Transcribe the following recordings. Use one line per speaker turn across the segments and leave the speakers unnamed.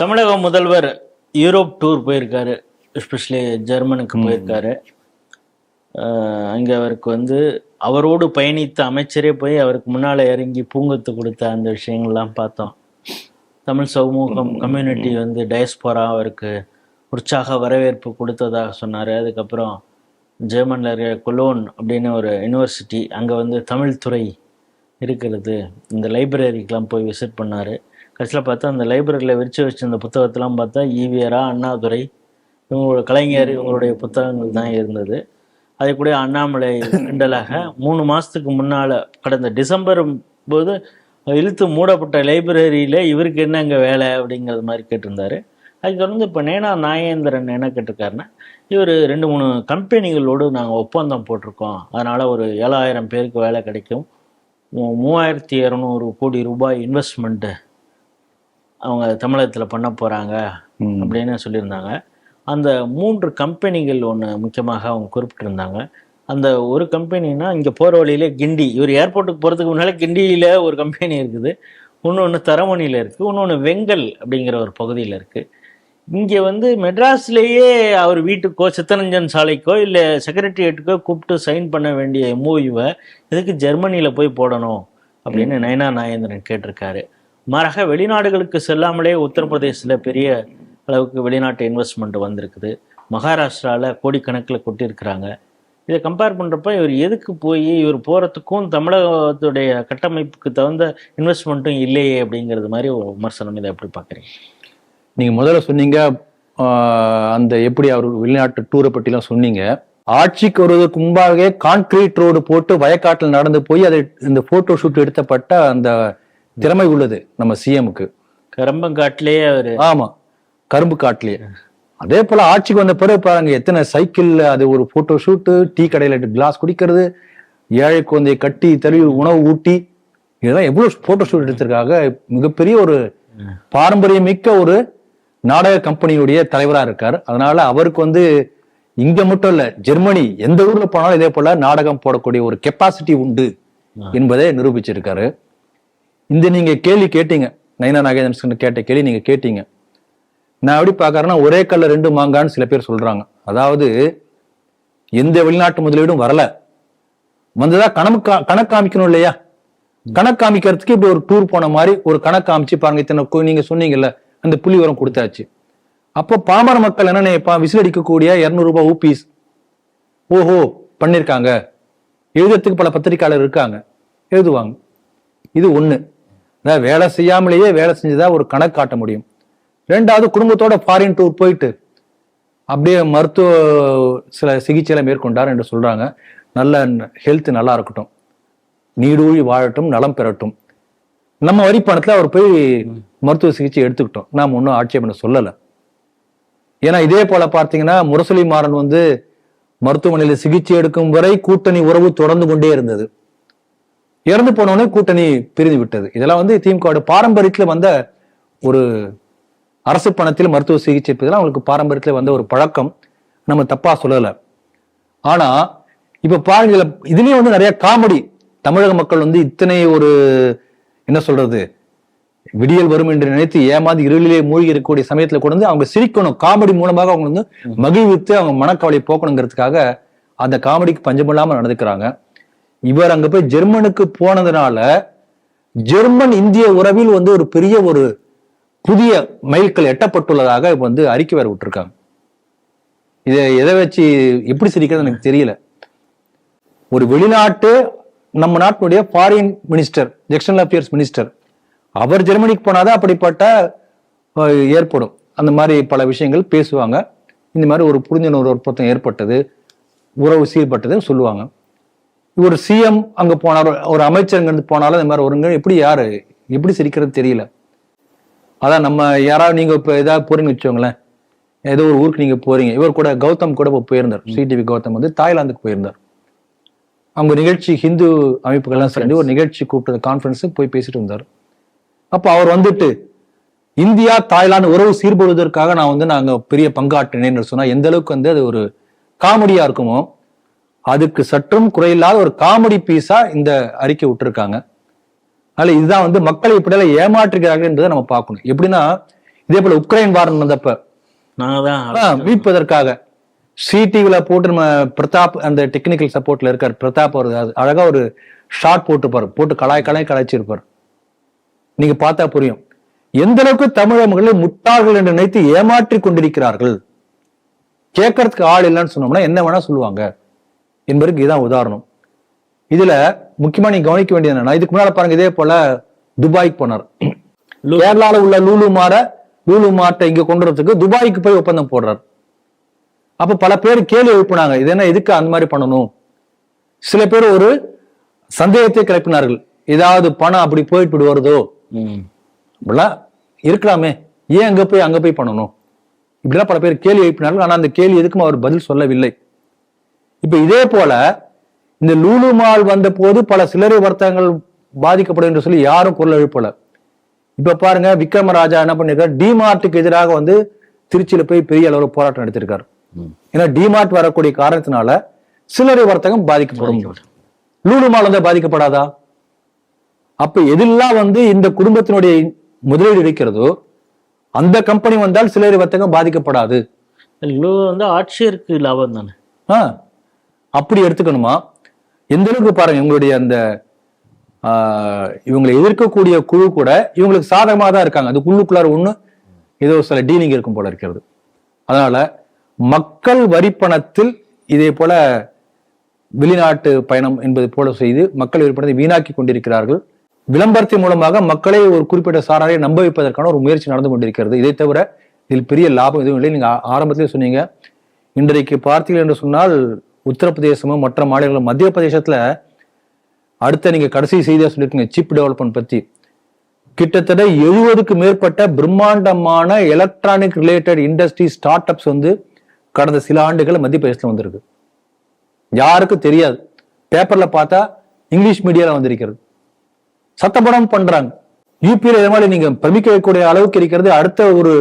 தமிழக முதல்வர் Europe tour போயிருக்காரு எஸ்பெஷலி ஜெர்மனுக்கு போயிருக்காரு. அங்க அவருக்கு வந்து அவரோடு பயணித்த அமைச்சரே போய் அவருக்கு முன்னால இறங்கி பூங்கொத்து கொடுத்த அந்த விஷயங்கள்லாம் பார்த்தோம். தமிழ் சமூகம் கம்யூனிட்டி வந்து டயஸ்போரா அவருக்கு உற்சாக வரவேற்பு கொடுத்ததாக சொன்னார். அதுக்கப்புறம் ஜெர்மனில் இருக்கிற கொலோன் அப்படின்னு ஒரு யூனிவர்சிட்டி அங்கே வந்து தமிழ் துறை இருக்கிறது இந்த லைப்ரரிக்கெலாம் போய் விசிட் பண்ணார். கடைசியில் பார்த்தா அந்த லைப்ரரியில் விரிச்சு வச்சிருந்த புத்தகத்தெல்லாம் பார்த்தா ஈவியரா அண்ணாதுரை இவங்களோட கலைஞர் இவங்களுடைய புத்தகங்கள் தான் இருந்தது. அதே கூட அண்ணாமலை கிண்டலாக மூணு மாதத்துக்கு முன்னால் கடந்த டிசம்பர் போது இழுத்து மூடப்பட்ட லைப்ரரியில் இவருக்கு என்ன அங்கே வேலை அப்படிங்கிறது மாதிரி கேட்டிருந்தாரு. அதுக்கு தொடர்ந்து இப்போ நேனா நாயேந்திரன் என்ன கேட்டிருக்காருன்னா இவர் ரெண்டு மூணு கம்பெனிகளோடு நாங்கள் ஒப்பந்தம் போட்டிருக்கோம். அதனால் ஒரு ஏழாயிரம் பேருக்கு வேலை கிடைக்கும். மூவாயிரத்தி இரநூறு கோடி ரூபாய் இன்வெஸ்ட்மெண்ட்டு அவங்க தமிழகத்தில் பண்ண போகிறாங்க. அப்படின்னு சொல்லியிருந்தாங்க. அந்த மூன்று கம்பெனிகள் ஒன்று முக்கியமாக அவங்க குறிப்பிட்டிருந்தாங்க. அந்த ஒரு கம்பெனினா இங்கே போகிற வழியிலே கிண்டி இவர் ஏர்போர்ட்டுக்கு போகிறதுக்கு முன்னாலே கிண்டியில் ஒரு கம்பெனி இருக்குது. இன்னொன்று தரமணியில் இருக்குது இன்னொன்று வெங்கல் அப்படிங்கிற ஒரு பகுதியில் இருக்குது இங்கே வந்து மெட்ராஸ்லேயே அவர் வீட்டுக்கோ சித்தரஞ்சன் சாலைக்கோ இல்லை செக்ரட்டரியேட்டுக்கோ கூப்பிட்டு சைன் பண்ண வேண்டிய எம்ஓயுவை எதுக்கு ஜெர்மனியில் போய் போடணும் அப்படின்னு நயனா நாகேந்திரன் கேட்டிருக்காரு. மாறாக வெளிநாடுகளுக்கு செல்லாமலே உத்தரப்பிரதேசத்தில் பெரிய அளவுக்கு வெளிநாட்டு இன்வெஸ்ட்மெண்ட் வந்திருக்குது. மகாராஷ்டிராவில் கோடிக்கணக்கில் கொட்டியிருக்கிறாங்க. இதை கம்பேர் பண்ணுறப்ப இவர் எதுக்கு போய் இவர் போகிறதுக்கும் தமிழகத்துடைய கட்டமைப்புக்கு தகுந்த இன்வெஸ்ட்மெண்ட்டும் இல்லையே அப்படிங்கிறது மாதிரி ஒரு விமர்சனம். இதை எப்படி பார்க்குறீங்க?
நீங்கள் முதல்ல சொன்னீங்க அந்த எப்படி அவர் வெளிநாட்டு டூரை பற்றிலாம் சொன்னீங்க. ஆட்சிக்கு வருவதற்கு முன்பாகவே கான்கிரீட் ரோடு போட்டு வயக்காட்டில் நடந்து போய் அதை இந்த ஃபோட்டோ ஷூட் எடுத்தப்பட்ட அந்த திறமை உள்ளது நம்ம சிஎம்க்கு
கரம்பங்காட்டிலேயே அவர்
ஆமா கரும்பு காட்டிலேயே அதே போல ஆட்சிக்கு வந்த பிறகு பாருங்க எத்தனை சைக்கிள் அது ஒரு போட்டோ ஷூட்டு டீ கடையில கிளாஸ் குடிக்கிறது ஏழை குழந்தையை கட்டி தழுவி உணவு ஊட்டி இதெல்லாம் எவ்வளவு போட்டோ ஷூட் எடுத்திருக்காங்க. மிகப்பெரிய ஒரு பாரம்பரியமிக்க ஒரு நாடக கம்பெனியுடைய தலைவரா இருக்கார். அதனால அவருக்கு வந்து இங்க மட்டும் இல்ல ஜெர்மனி எந்த ஊர்ல போனாலும் இதே போல நாடகம் போடக்கூடிய ஒரு கெப்பாசிட்டி உண்டு என்பதை நிரூபிச்சிருக்காரு. இந்த நீங்க கேள்வி கேட்டீங்க. நயனா நாகேந்திரன் கேட்ட கேள்வி நீங்க கேட்டீங்க. நான் எப்படி பார்க்கறேன்னா ஒரே கல்ல ரெண்டு மாங்கான்னு சில பேர் சொல்றாங்க. அதாவது எந்த வெளிநாட்டு முதலீடும் வரல. வந்ததா கணக்கு கணக்கு காமிக்கணும் இல்லையா? கணக்காமிக்கிறதுக்கு இப்படி ஒரு டூர் போன மாதிரி ஒரு கணக்காமிச்சு பாருங்க இத்தனை நீங்க சொன்னீங்கல்ல அந்த புள்ளி உரம் கொடுத்தாச்சு. அப்போ பாமர மக்கள் என்ன நினைப்பா? விசில் அடிக்கக்கூடிய இரநூறுபா ரூபாய் ஊபிஸ் ஓஹோ பண்ணிருக்காங்க. எழுதுறதுக்கு பல பத்திரிக்கையாளர் இருக்காங்க. எழுதுவாங்க. இது ஒன்று வேலை செய்யாமலேயே வேலை செஞ்சதா ஒரு கணக்கு காட்ட முடியும். ரெண்டாவது குடும்பத்தோட ஃபாரின் டூர் போயிட்டு அப்படியே மருத்துவ சில சிகிச்சைகளை மேற்கொண்டார் என்று சொல்றாங்க. நல்ல ஹெல்த் நல்லா இருக்கட்டும். நீடூழி வாழட்டும் நலம் பெறட்டும். நம்ம வரி பணத்தில் அவர் போய் மருத்துவ சிகிச்சை எடுத்துக்கிட்டோம். நாம் ஒன்றும் ஆட்சேபனை சொல்லலை. ஏன்னா இதே போல பார்த்தீங்கன்னா முரசொலி மாறன் வந்து மருத்துவமனையில் சிகிச்சை எடுக்கும் வரை கூட்டணி உறவு தொடர்ந்து கொண்டே இருந்தது. இறந்து போனோடனே கூட்டணி பிரிந்து விட்டது. இதெல்லாம் வந்து திமுக பாரம்பரியத்துல வந்த ஒரு அரசு பணத்தில் மருத்துவ சிகிச்சை இதெல்லாம் அவங்களுக்கு பாரம்பரியத்துல வந்த ஒரு பழக்கம். நம்ம தப்பா சொல்லல. ஆனா இப்ப பாருங்க இதுல இதுலயும் வந்து நிறைய காமெடி. தமிழக மக்கள் வந்து இத்தனை ஒரு என்ன சொல்றது விடியல் வரும் என்று நினைத்து ஏமாந்து இருளிலே மூழ்கி இருக்கக்கூடிய சமயத்துல கூட வந்து அவங்க சிரிக்கணும். காமெடி மூலமாக அவங்க வந்து மகிழ்வித்து அவங்க மனக்கவலை போக்கணுங்கிறதுக்காக அந்த காமெடிக்கு பஞ்சமில்லாம நடந்துக்கிறாங்க. இவர் அங்க போய் ஜெர்மனுக்கு போனதுனால ஜெர்மன் இந்திய உறவில் வந்து ஒரு பெரிய ஒரு புதிய மைல்கள் எட்டப்பட்டுள்ளதாக இப்ப வந்து அறிக்கை வேற விட்டுருக்காங்க. இதை எதை வச்சு எப்படி சிரிக்கிறது எனக்கு தெரியல. ஒரு வெளிநாட்டு நம்ம நாட்டினுடைய foreign minister external affairs minister அவர் ஜெர்மனிக்கு போனாதான் அப்படிப்பட்ட ஏற்படும். அந்த மாதிரி பல விஷயங்கள் பேசுவாங்க. இந்த மாதிரி ஒரு புரிந்துணர்வு ஒருத்தம் ஏற்பட்டது உறவு சீர்பட்டதுன்னு சொல்லுவாங்க. ஒரு சிஎம் அங்க போனார் ஒரு அமைச்சர் இருந்து போனாலும் இந்த மாதிரி ஒருங்க எப்படி யாரு? எப்படி சிரிக்கிறது தெரியல. அதான் நம்ம யாராவது நீங்க இப்ப ஏதாவது போறீங்கன்னு வச்சுக்கோங்களேன். ஏதோ ஒரு ஊருக்கு நீங்க போறீங்க. இவர் கூட கௌதம் கூட இப்ப போயிருந்தார். சிடிவி கௌதம் வந்து தாய்லாந்துக்கு போயிருந்தார். அவங்க நிகழ்ச்சி ஹிந்து அமைப்புகள்லாம் சேர்ந்து ஒரு நிகழ்ச்சி கூப்பிட்டு கான்ஃபரன்ஸுக்கு போய் பேசிட்டு இருந்தார். அப்ப அவர் வந்துட்டு இந்தியா தாய்லாந்து உறவு சீர்படுவதற்காக நான் வந்து நாங்க பெரிய பங்காற்றினேன்னு சொன்னா எந்த அளவுக்கு வந்து அது ஒரு காமெடியா இருக்குமோ அதுக்கு சற்றும் குறையில்லாத ஒரு காமெடி பீஸா இந்த அறிக்கை விட்டுருக்காங்க. அதனால இதுதான் வந்து மக்களை இப்படியெல்லாம் ஏமாற்றுகிறார்கள் என்பதை நம்ம பார்க்கணும். எப்படின்னா இதே போல உக்ரைன் வாரம் நடந்தப்ப மீட்பதற்காக ஸ்ரீ டிவில போட்டு நம்ம பிரதாப் அந்த டெக்னிக்கல் சப்போர்ட்ல இருக்கார் பிரதாப் ஒரு அது அழகா ஒரு ஷார்ட் போட்டுப்பாரு போட்டு கலாய் கலாய் கலாய்ச்சிருப்பார். நீங்க பார்த்தா புரியும். எந்த அளவுக்கு தமிழக மக்களை முட்டாள்கள் என்று நினைத்து ஏமாற்றி கொண்டிருக்கிறார்கள்? கேட்கறதுக்கு ஆள் இல்லைன்னு சொன்னோம்னா என்ன வேணா சொல்லுவாங்க. என்பதற்கு இதான் உதாரணம். இதுல முக்கியமா நீங்க கவனிக்க வேண்டியது என்னன்னா இதுக்கு முன்னால பாருங்க இதே போல துபாய்க்கு போனார். கேரளால உள்ள லூலு மாற லூலு மார்ட்டை இங்க கொண்டு வரதுக்கு துபாய்க்கு போய் ஒப்பந்தம் போடுறார். அப்ப பல பேர் கேள்வி எழுப்பினாங்க இது என்ன எதுக்கு அந்த மாதிரி பண்ணணும்? சில பேர் ஒரு சந்தேகத்தை கிளப்பினார்கள் ஏதாவது பணம் அப்படி போயிட்டு இப்படி வருதோ?
ம்.
இப்படிலாம் இருக்கலாமே ஏன் அங்க போய் அங்க போய் பண்ணணும்? இப்படிலாம் பல பேர் கேள்வி எழுப்பினார்கள் ஆனா அந்த கேள்வி எதுக்கும் அவர் பதில் சொல்லவில்லை. இப்ப இதே போல இந்த லூலு மால் வந்த போது பல சில்லறை வர்த்தகங்கள் பாதிக்கப்படும் என்று சொல்லி யாரும் குரல் எழுப்பல. இப்ப பாருங்க விக்ரமராஜா என்ன பண்ணிருக்காரு? டிமார்ட்டுக்கு எதிராக வந்து திருச்சியில போய் பெரிய அளவில் போராட்டம் நடத்திருக்காரு. ஏன்னா டிமார்ட் வரக்கூடிய காரணத்தினால சில்லறை வர்த்தகம் பாதிக்கப்படும். லூலு மால் வந்து பாதிக்கப்படாதா? அப்ப எதெல்லாம் வந்து இந்த குடும்பத்தினுடைய முதலீடு இருக்கிறதோ அந்த கம்பெனி வந்தால் சில்லறை வர்த்தகம் பாதிக்கப்படாது.
லூ வந்து ஆட்சியருக்கு லாபம் தானே?
ஆ, அப்படி எடுத்துக்கணுமா? எந்த அளவுக்கு பாருங்க இவங்களுடைய அந்த இவங்களை எதிர்க்கக்கூடிய குழு கூட இவங்களுக்கு சாதகமாக தான் இருக்காங்க. அது குழுக்குள்ளார ஒன்று ஏதோ சில டீலிங் இருக்கும் போல இருக்கிறது. அதனால மக்கள் வரிப்பணத்தில் இதே போல வெளிநாட்டு பயணம் என்பது போல செய்து மக்கள் வரிப்பணத்தை வீணாக்கி கொண்டிருக்கிறார்கள். விளம்பரத்தின் மூலமாக மக்களை ஒரு குறிப்பிட்ட சாராரை நம்ப வைப்பதற்கான ஒரு முயற்சி நடந்து கொண்டிருக்கிறது. இதை தவிர இதில் பெரிய லாபம் எதுவும் இல்லை. நீங்க ஆரம்பத்திலே சொன்னீங்க இன்றைக்கு பார்த்தீர்கள் என்று சொன்னால் உத்தரப்பிரதேசமும் மற்ற மாநிலங்களும் மத்திய பிரதேசத்துல அடுத்த நீங்க கடைசி செய்தியாக சொல்லியிருக்கீங்க சிப் டெவலப்மெண்ட் பத்தி. கிட்டத்தட்ட எழுபதுக்கு மேற்பட்ட பிரம்மாண்டமான electronic related industry start ups வந்து கடந்த சில ஆண்டுகள் மத்திய பிரதேசத்தில் வந்திருக்கு. யாருக்கும் தெரியாது. பேப்பர்ல பார்த்தா இங்கிலீஷ் மீடியாவில் வந்திருக்கிறது. சத்தப்படம் பண்றாங்க. யூபியில இதே மாதிரி நீங்க பிரமிக்க வைக்கக்கூடிய அளவுக்கு இருக்கிறது அடுத்த ஒரு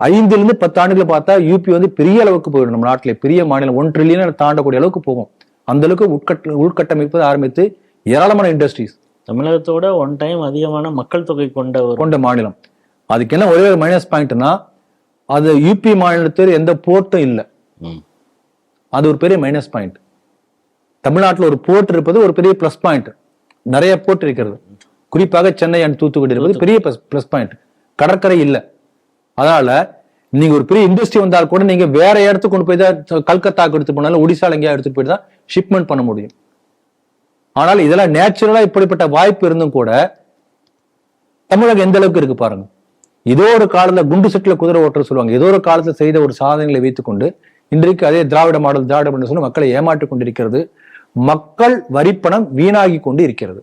ஐந்துல இருந்து பத்து ஆண்டுகளை பார்த்தா யூபி வந்து பெரிய அளவுக்கு போயிடும் நம்ம நாட்டிலே. பெரிய மாநிலம். ஒன் ட்ரில்லியன் தாண்டக்கூடிய அளவுக்கு போகும். அந்த அளவுக்கு உட்கட்ட உள்கட்டமைப்பு ஆரம்பித்து ஏராளமான இண்டஸ்ட்ரீஸ்
தமிழகத்தோட ஒன் டைம் அதிகமான மக்கள் தொகை கொண்ட ஒரு
கொண்ட மாநிலம். அதுக்கு என்ன ஒரே ஒரு மைனஸ் பாயிண்ட்னா அது யூபி மாநிலத்தில் எந்த போர்ட்டும் இல்லை. அது ஒரு பெரிய மைனஸ் பாயிண்ட் தமிழ்நாட்டில் ஒரு போர்ட் இருப்பது ஒரு பெரிய ப்ளஸ் பாயிண்ட் நிறைய போர்ட் இருக்கிறது. குறிப்பாக சென்னை அண்ட் தூத்துக்குடி இருப்பது பெரிய ப்ளஸ் பாயிண்ட் கடற்கரை இல்லை. அதனால நீங்க ஒரு பெரிய இண்டஸ்ட்ரி வந்தால் கூட நீங்க வேற இடத்துக்கு கொண்டு போய் தான் கல்கத்தாக்கு எடுத்து போனாலும் ஒடிசால எங்கேயா எடுத்துட்டு போய் தான் ஷிப்மெண்ட் பண்ண முடியும். ஆனால் இதெல்லாம் நேச்சுரலா இப்படிப்பட்ட வாய்ப்பு இருந்தும் கூட தமிழகம் எந்த அளவுக்கு இருக்கு பாருங்க. ஏதோ ஒரு காலத்துல குண்டு செட்டில் குதிரை ஓட்டுற சொல்லுவாங்க. ஏதோ ஒரு காலத்துல செய்த ஒரு சாதனைகளை வைத்துக்கொண்டு இன்றைக்கு அதே திராவிட மாடல் திராவிட மாடல் சொல்லி மக்களை ஏமாற்றிக் கொண்டிருக்கிறது. மக்கள் வரிப்பணம் வீணாகி கொண்டு இருக்கிறது.